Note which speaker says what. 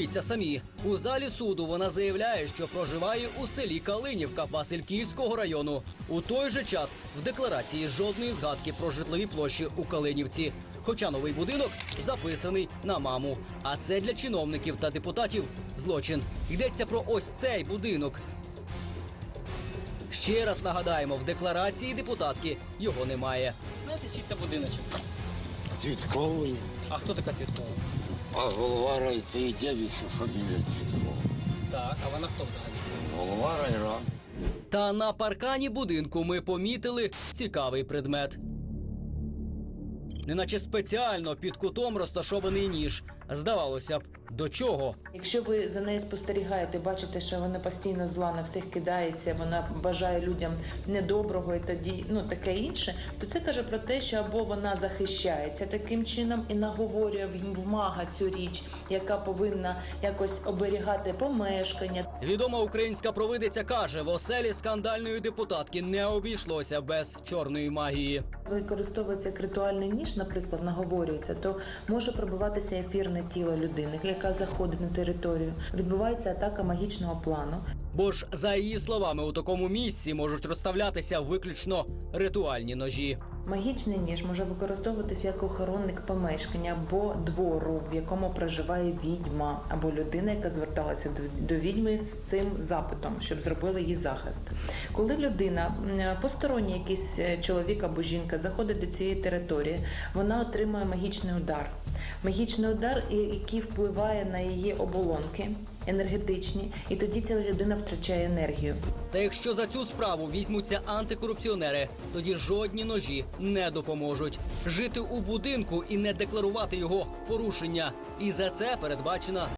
Speaker 1: Подивіться самі. У залі суду вона заявляє, що проживає у селі Калинівка Васильківського району. У той же час в декларації жодної згадки про житлові площі у Калинівці. Хоча новий будинок записаний на маму. А це для чиновників та депутатів злочин. Йдеться про ось цей будинок. Ще раз нагадаємо, в декларації депутатки його немає. Знаєте, чи це будиночок?
Speaker 2: Цвітковий,
Speaker 1: А хто така Цвіткова?
Speaker 2: А голова райцеїдєвича фамілія Цвіткова.
Speaker 1: Так, а вона хто взагалі?
Speaker 2: Голова райради.
Speaker 1: Та на паркані будинку ми помітили цікавий предмет. Неначе спеціально під кутом розташований ніж. Здавалося б, до чого?
Speaker 3: Якщо ви за нею спостерігаєте, бачите, що вона постійно зла на всіх кидається, вона бажає людям недоброго і тоді ну таке інше, то це каже про те, що або вона захищається таким чином і наговорює в мага цю річ, яка повинна якось оберігати помешкання.
Speaker 1: Відома українська провидиця каже, в оселі скандальної депутатки не обійшлося без чорної магії.
Speaker 3: Використовується як ритуальний ніж, наприклад, наговорюється, то може пробиватися ефірне тіло людини, яка заходить на територію. Відбувається атака магічного плану.
Speaker 1: Бо ж, за її словами, у такому місці можуть розставлятися виключно ритуальні ножі.
Speaker 3: Магічний ніж може використовуватися як охоронник помешкання або двору, в якому проживає відьма, або людина, яка зверталася до, відьми з цим запитом, щоб зробили їй захист. Коли людина посторонній якийсь е, чоловік або жінка заходить до цієї території, вона отримує магічний удар. Магічний удар, який впливає на її оболонки енергетичні, і тоді ця людина втрачає енергію.
Speaker 1: Та якщо за цю справу візьмуться антикорупціонери, тоді жодні ножі не допоможуть. Жити у будинку і не декларувати його порушення. І за це передбачена